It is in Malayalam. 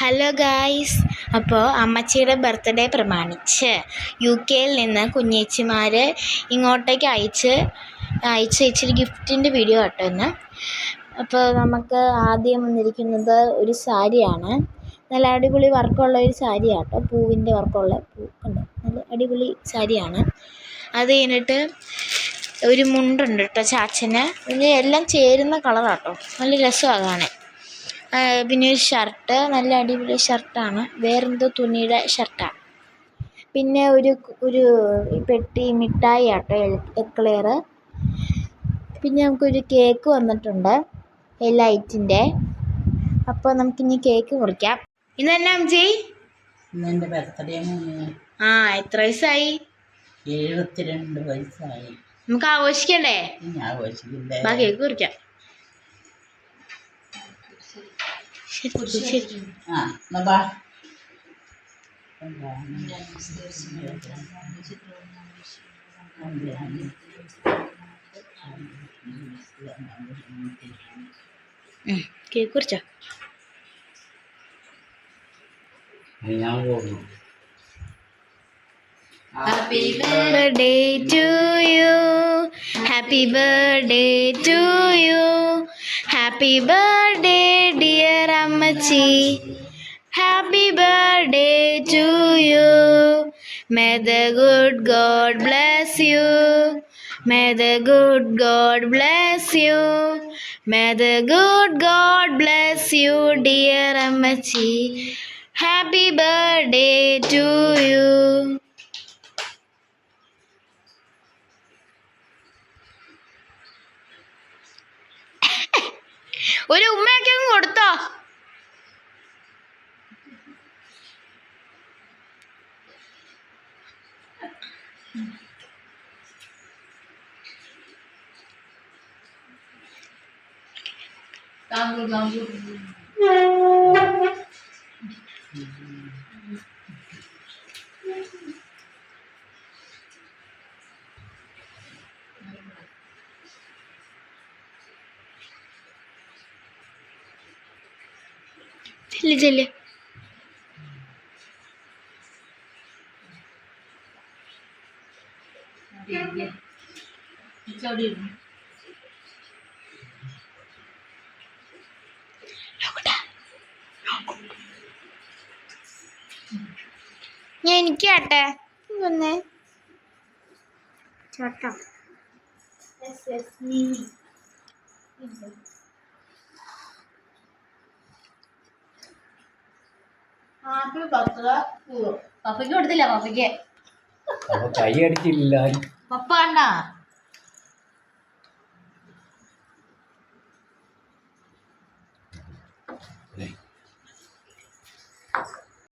ഹലോ ഗായ്സ് അപ്പോൾ അമ്മച്ചിയുടെ ബർത്ത്ഡേ പ്രമാണിച്ച് യു കെയിൽ നിന്ന് കുഞ്ഞേച്ചിമാർ ഇങ്ങോട്ടേക്ക് അയച്ച് അയച്ച് ഇച്ചിരി ഗിഫ്റ്റിന്റെ വീഡിയോ കേട്ടോ ഇന്ന്. അപ്പോൾ നമുക്ക് ആദ്യം വന്നിരിക്കുന്നത് ഒരു സാരിയാണ്. നല്ല അടിപൊളി വർക്കുള്ള ഒരു സാരിയാണ് കേട്ടോ. പൂവിന്റെ വർക്കുള്ള പൂ കണ്ടോ? നല്ല അടിപൊളി സാരിയാണ്. അത് കഴിഞ്ഞിട്ട് ഒരു മുണ്ടുണ്ട് കേട്ടോ ചാച്ചന്. എല്ലാം ചേരുന്ന കളറാട്ടോ നല്ല രസമാണ് കാണാൻ. പിന്നെ ഒരു ഷർട്ട് നല്ല അടിപൊളി ഷർട്ടാണ്. വേറെന്തോ തുണിയുടെ ഷർട്ടാണ്. പിന്നെ ഒരു ഒരു പെട്ടി മിഠായി ആട്ടോ എക്ലെയർ പിന്നെ നമുക്കൊരു കേക്ക് വന്നിട്ടുണ്ട് ലൈറ്റിന്റെ. അപ്പോൾ നമുക്കിനി കേക്ക് മുറിക്കാം. ഇന്ന് തന്നെ ബർത്ത്ഡേ ആ എത്ര വയസ്സായി? എഴുപത്തിരണ്ട് വയസ്സായി. നമുക്ക് ആഘോഷിക്കണ്ടേ? ബാ കേക്ക് മുറിക്കാം. ആ എന്നാ ബാ ഉം, കേക്ക് മുറിച്ചോ ഞാൻ പോകുന്നു birthday to you happy birthday to you happy birthday dear ammachi happy birthday to you may the good god bless you may the good god bless you may the good god bless you dear ammachi happy birthday to you ഒരു ഉമ്മയൊക്കെ അങ്ങ് കൊടുത്തോ Dangur dangur. Deli deli. ഞാൻ എനിക്ക് ആട്ടെ വന്നേ. ചേട്ടാ. പപ്പയ്ക്ക് കൊടുത്തില്ല പപ്പയ്ക്ക്. അപ്പൊ കൈ അടിച്ചില്ല പപ്പ കണ്ടാ